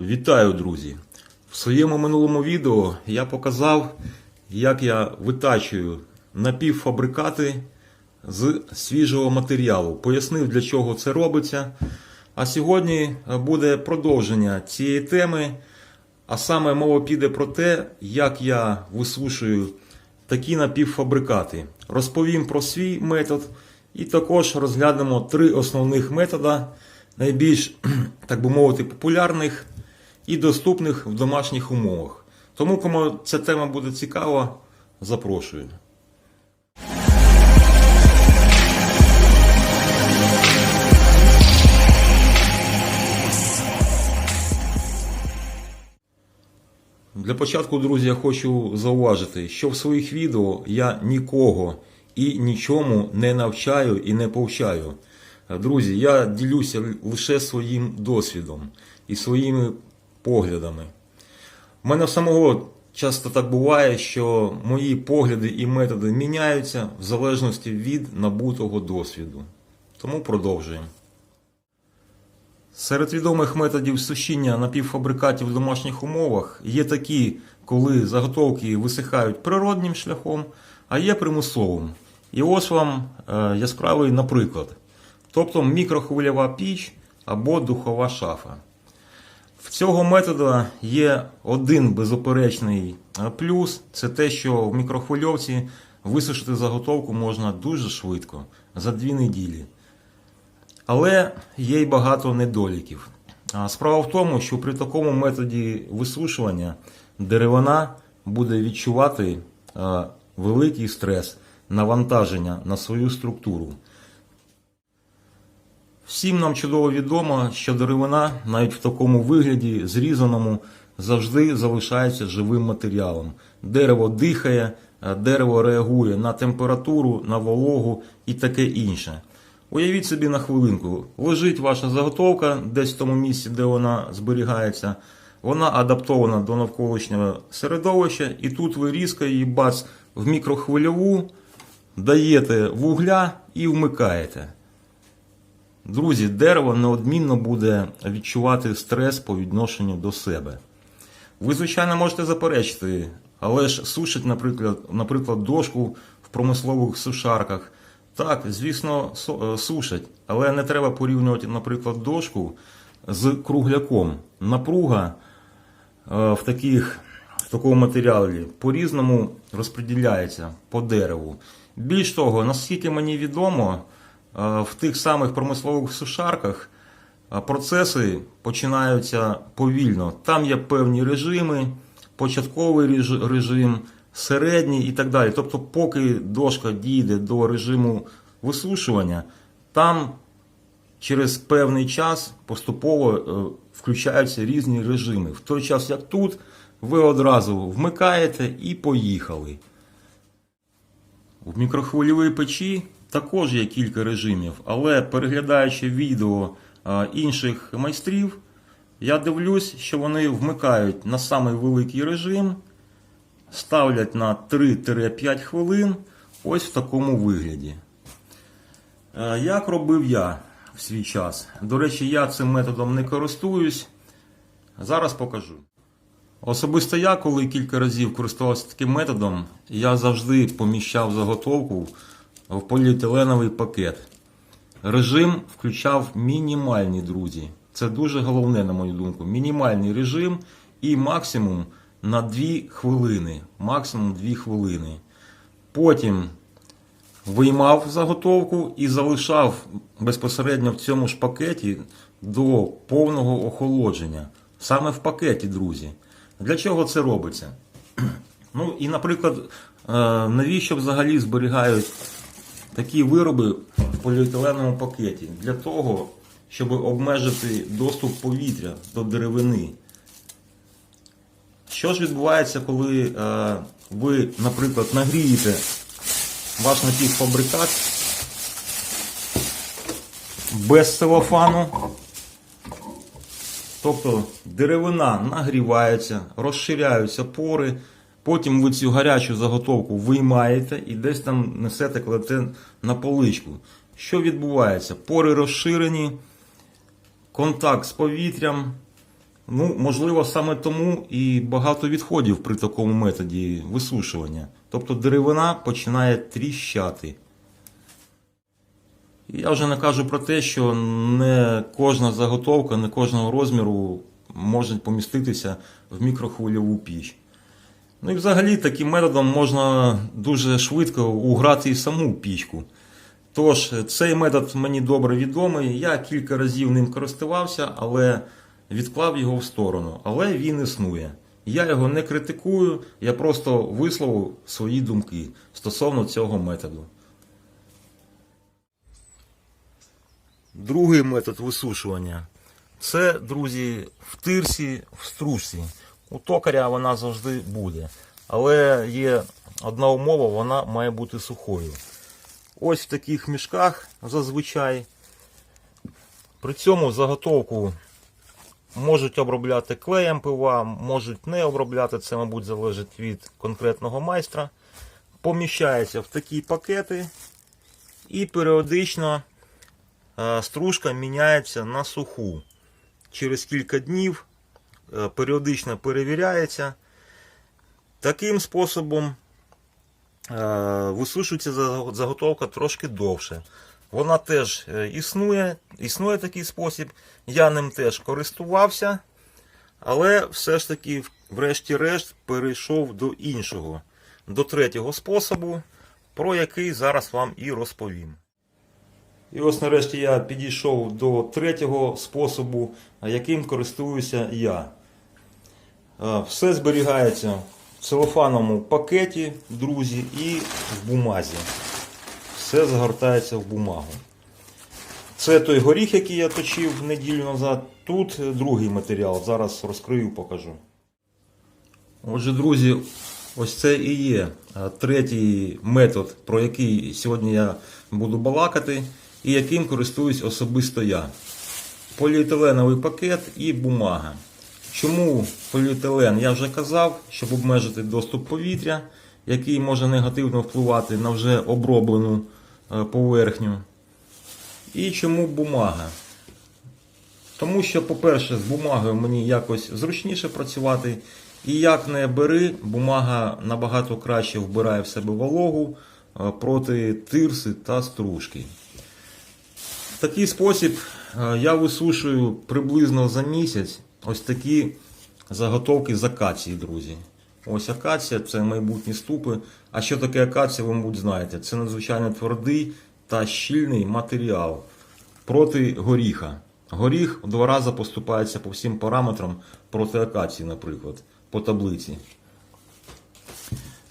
Вітаю, друзі! В своєму минулому відео я показав, як я витачую напівфабрикати з свіжого матеріалу. Пояснив, для чого це робиться. А сьогодні буде продовження цієї теми. А саме мова піде про те, як я висушую такі напівфабрикати. Розповім про свій метод і також розглянемо три основних метода, найбільш, так би мовити, популярних і доступних в домашніх умовах. Тому, кому ця тема буде цікава, запрошую. Для початку, друзі, я хочу зауважити, що в своїх відео я нікого і нічому не навчаю і не повчаю. Друзі, я ділюся лише своїм досвідом і своїми поглядами. У мене самого часто так буває, що мої погляди і методи міняються в залежності від набутого досвіду. Тому продовжуємо. Серед відомих методів сушіння напівфабрикатів в домашніх умовах є такі, коли заготовки висихають природнім шляхом, а є примусовим. І ось вам е, яскравий наприклад. Тобто мікрохвильова піч або духова шафа. В цього методу є один безоперечний е, плюс це те, що в мікрохвильовці висушити заготовку можна дуже швидко, за дві неділі. Але є й багато недоліків. Справа в тому, що при такому методі висушування деревина буде відчувати е, великий стрес, навантаження на свою структуру. Всім нам чудово відомо, що деревина навіть в такому вигляді зрізаному завжди залишається живим матеріалом. Дерево дихає, дерево реагує на температуру, на вологу і таке інше. Уявіть собі на хвилинку, лежить ваша заготовка десь в тому місці, де вона зберігається. Вона адаптована до навколишнього середовища, і тут ви різко її бац в мікрохвильову, даєте вугля і вмикаєте. Друзі, дерево неодмінно буде відчувати стрес по відношенню до себе. Ви, звичайно, можете заперечити, але ж сушить, наприклад, наприклад, дошку в промислових сушарках. Так, звісно, е, сушать, але не треба порівнювати, наприклад, дошку з кругляком. Напруга е, в, таких, в такому матеріалі по-різному розподіляється по дереву. Більш того, наскільки мені відомо, в тих самих промислових сушарках е, процеси починаються повільно. Там є певні режими, початковий режим, середній і так далі. Тобто, поки дошка дійде до режиму висушування, там через певний час поступово е, включаються різні режими. В той час, як тут, ви одразу вмикаєте і поїхали. В мікрохвильовій печі також є кілька режимів, але переглядаючи відео інших майстрів, я дивлюсь, що вони вмикають на самий великий режим, ставлять на 3-5 хвилин ось в такому вигляді. Е, Як робив я в свій час? До речі, я цим методом не користуюсь. Зараз покажу. Особисто я, коли кілька разів користувався таким методом, я завжди поміщав заготовку в поліетиленовий пакет. Режим включав мінімальні, друзі. Це дуже головне, на мою думку. Мінімальний режим і максимум на 2 хвилини. Максимум 2 хвилини. Потім виймав заготовку і залишав безпосередньо в цьому ж пакеті до повного охолодження. Саме в пакеті, друзі. Для чого це робиться? Ну і, наприклад, е, навіщо взагалі зберігають такі вироби в поліетиленовому пакеті? Для того, щоб обмежити доступ повітря до деревини. Що ж відбувається, коли е, ви, наприклад, нагрієте ваш напівфабрикат без целофану? Тобто деревина нагрівається, розширяються пори, потім ви цю гарячу заготовку виймаєте і десь там несете, кладете на поличку. Що відбувається? Пори розширені, контакт з повітрям, Ну, можливо, саме тому і багато відходів при такому методі висушування. Тобто деревина починає тріщати. Я вже не кажу про те, що не кожна заготовка, не кожного розміру може поміститися в мікрохвильову піч. Ну і взагалі таким методом можна дуже швидко уграти і саму пічку. Тож, цей метод мені добре відомий. Я кілька разів ним користувався, але відклав його в сторону. Але він існує. Я його не критикую, я просто висловив свої думки стосовно цього методу. Другий метод висушування. Це, друзі, в тирсі, в стружці. У токаря вона завжди буде. Але є одна умова, вона має бути сухою. Ось в таких мішках зазвичай. При цьому заготовку можуть обробляти клеєм пива, можуть не обробляти, це, мабуть, залежить від конкретного майстра. Поміщається в такі пакети і періодично е, стружка міняється на суху. Через кілька днів періодично перевіряється. Таким способом е, висушується заготовка трошки довше. Вона теж е, існує, існує такий спосіб. Я ним теж користувався, але все ж таки, врешті-решт, перейшов до іншого, до третього способу, про який зараз вам і розповім. І ось нарешті я підійшов до третього способу, яким користуюся я. Е, Все зберігається в целофановому пакеті, друзі, і в бумазі. Все загортається в бумагу. Це той горіх, який я точив неділю назад. Тут другий матеріал. Зараз розкрию, покажу. Отже, друзі, ось це і є е, третій метод, про який сьогодні я буду балакати, і яким користуюсь особисто я. Поліетиленовий пакет і бумага. Чому поліетилен? Я вже казав, щоб обмежити доступ повітря, який може негативно впливати на вже оброблену е, поверхню. І чому бумага? Тому що, по-перше, з бумагою мені якось зручніше працювати. І як не бери, бумага набагато краще вбирає в себе вологу е, проти тирси та стружки. В такий спосіб е, я висушую приблизно за місяць ось такі заготовки з акації, друзі. Ось акація це майбутні ступи. А що таке акація, ви, мабуть, знаєте. Це надзвичайно твердий та щільний матеріал проти горіха. Горіх в два рази поступається по всім параметрам проти акації, наприклад, по таблиці.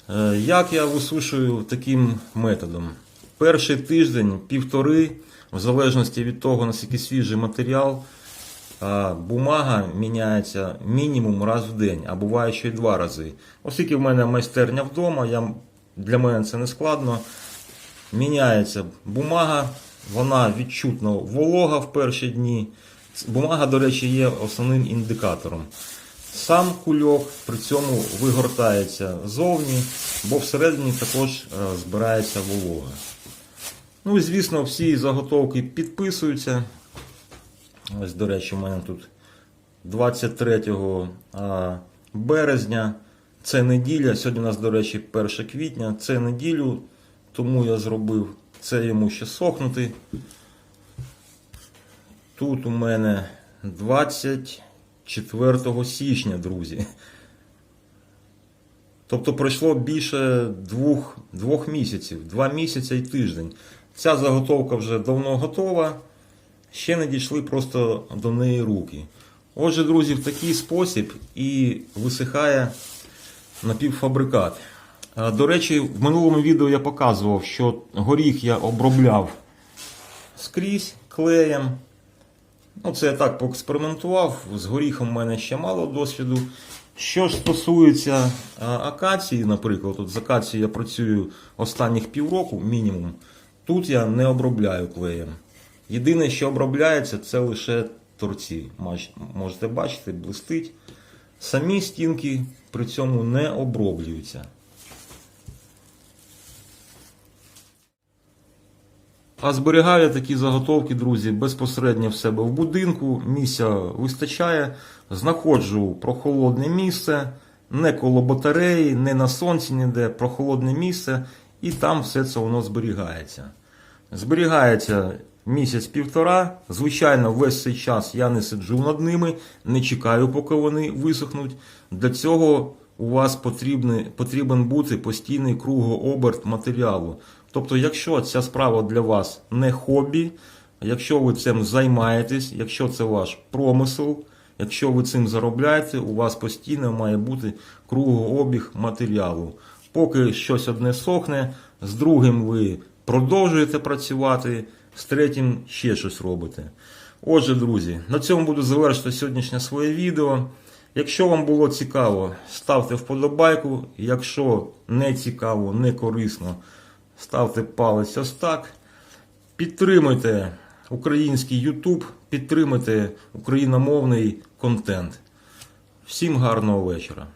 Е, Як я висушую таким методом? Перший тиждень, півтори, в залежності від того, наскільки свіжий матеріал, бумага міняється мінімум раз в день, а буває ще й два рази. Оскільки в мене майстерня вдома, я, для мене це не складно. Міняється бумага, вона відчутно волога в перші дні. Бумага, до речі, є основним індикатором. Сам кульок при цьому вигортається зовні, бо всередині також е, збирається волога. Ну і звісно, всі заготовки підписуються. Ось, до речі, у мене тут 23 березня. Це неділя. Сьогодні у нас, до речі, 1 квітня. Це неділю, тому я зробив це йому ще сохнути. Тут у мене 24 січня, друзі. Тобто пройшло більше двох, двох місяців, два місяці і тиждень. Ця заготовка вже давно готова. Ще не дійшли просто до неї руки. Отже, друзі, в такий спосіб і висихає напівфабрикат. До речі, в минулому відео я показував, що горіх я обробляв скрізь клеєм. Ну, це я так поекспериментував. З горіхом в мене ще мало досвіду. Що ж стосується акації, наприклад, от з акацією я працюю останніх півроку мінімум. Тут я не обробляю клеєм. Єдине, що обробляється, це лише торці. Можете бачити, блистить. Самі стінки при цьому не оброблюються. А зберігаю такі заготовки, друзі, безпосередньо в себе в будинку. Місця вистачає. Знаходжу прохолодне місце, не коло батареї, не на сонці ніде, прохолодне місце, і там все це воно зберігається. Зберігається місяць-півтора. Звичайно, весь цей час я не сиджу над ними, не чекаю, поки вони висохнуть. Для цього у вас потрібний, потрібен бути постійний кругооберт матеріалу. Тобто, якщо ця справа для вас не хобі, якщо ви цим займаєтесь, якщо це ваш промисел, якщо ви цим заробляєте, у вас постійно має бути кругообіг матеріалу. Поки щось одне сохне, з другим ви продовжуєте працювати, з третім ще щось робите. Отже, друзі, на цьому буду завершити сьогоднішнє своє відео. Якщо вам було цікаво, ставте вподобайку. Якщо не цікаво, не корисно, ставте палець ось так. Підтримуйте український YouTube, підтримуйте україномовний контент. Всім гарного вечора.